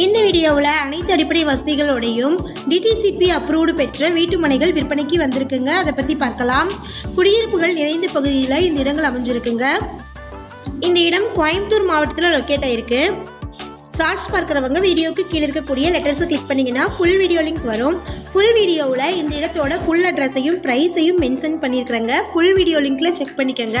இந்த வீடியோவில் அனைத்து அடிப்படை வசதிகளோடையும் டிடிசிபி அப்ரூவ்டு பெற்ற வீட்டு மனைகள் விற்பனைக்கு வந்திருக்குங்க. அதை பற்றி பார்க்கலாம். குடியிருப்புகள் நிறைந்த பகுதியில் இந்த இடங்கள் அமைஞ்சிருக்குங்க. இந்த இடம் கோயம்புத்தூர் மாவட்டத்தில் லொக்கேட் ஆகிருக்கு ஷார்ட்ஸ் பார்க்குறவங்க வீடியோக்கு கீழே இருக்கக்கூடிய லெட்டர்ஸை கிளிக் பண்ணிங்கன்னா ஃபுல் வீடியோ லிங்க் வரும். ஃபுல் வீடியோவில் இந்த இடத்தோட ஃபுல் அட்ரஸையும் ப்ரைஸையும் மென்ஷன் பண்ணியிருக்கிறேங்க ஃபுல் வீடியோ லிங்க்கில் செக் பண்ணிக்கோங்க.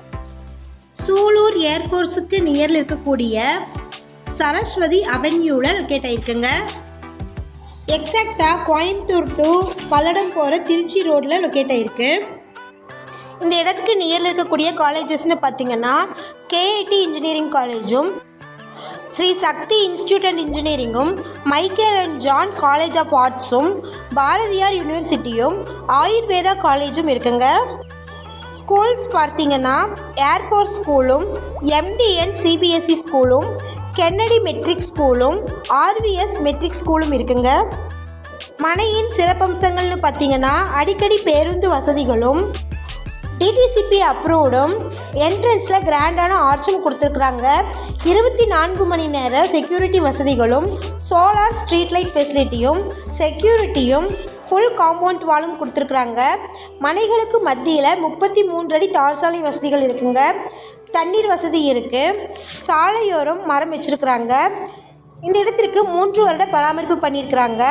சூலூர் ஏர்ஃபோர்ஸுக்கு நியரில் இருக்கக்கூடிய சரஸ்வதி அவென்யூவில் லொக்கேட் ஆகிருக்குங்க எக்ஸாக்டாக கோயம்புத்தூர் டு பல்லடம் போகிற திருச்சி ரோட்டில் லொக்கேட் ஆகிருக்கு இந்த இடத்துக்கு நியரில் இருக்கக்கூடிய காலேஜஸ்னு பார்த்தீங்கன்னா கேஐடி இன்ஜினியரிங் காலேஜும் ஸ்ரீ சக்தி institute and இன்ஜினியரிங்கும் Michael and John college of ஆர்ட்ஸும் Bharathiar யூனிவர்சிட்டியும் ஆயுர்வேதா காலேஜும் இருக்குங்க. ஸ்கூல்ஸ் பார்த்தீங்கன்னா ஏர்ஃபோர்ஸ் ஸ்கூலும் எம்டிஎன் சிபிஎஸ்சி ஸ்கூலும் கென்னடி மெட்ரிக் ஸ்கூலும் ஆர்விஎஸ் மெட்ரிக் ஸ்கூலும் இருக்குங்க. மனையின் சிறப்பம்சங்கள்னு பார்த்தீங்கன்னா அடிக்கடி பேருந்து வசதிகளும் டிடிசிபி அப்ரூவ்டும் என்ட்ரன்ஸில் கிராண்டான ஆர்ச்சும் கொடுத்துருக்குறாங்க. இருபத்தி நான்கு மணி நேர செக்யூரிட்டி வசதிகளும் சோலார் ஸ்ட்ரீட் லைட் ஃபெசிலிட்டியும் செக்யூரிட்டியும் ஃபுல் காம்பவுண்ட் வாலும் கொடுத்துருக்குறாங்க. மனைகளுக்கு மத்தியில் முப்பத்தி மூன்று அடி தார் சாலை வசதிகள் இருக்குங்க. தண்ணீர் வசதி இருக்குது சாலையோரம் மரம் வச்சுருக்குறாங்க. இந்த இடத்திற்கு மூன்று வருட பராமரிப்பு பண்ணியிருக்கிறாங்க.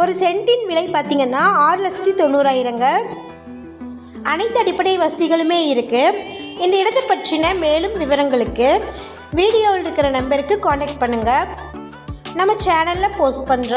ஒரு சென்ட்டின் விலை பார்த்திங்கன்னா ஆறு லட்சத்தி தொண்ணூறாயிரங்க. அனைத்து அடிப்படை வசதிகளுமே இருக்குது இந்த இடத்தை பற்றின மேலும் விவரங்களுக்கு வீடியோவில் இருக்கிற நம்பருக்கு காண்டாக்ட் பண்ணுங்கள் நம்ம சேனலில் போஸ்ட் பண்ணுற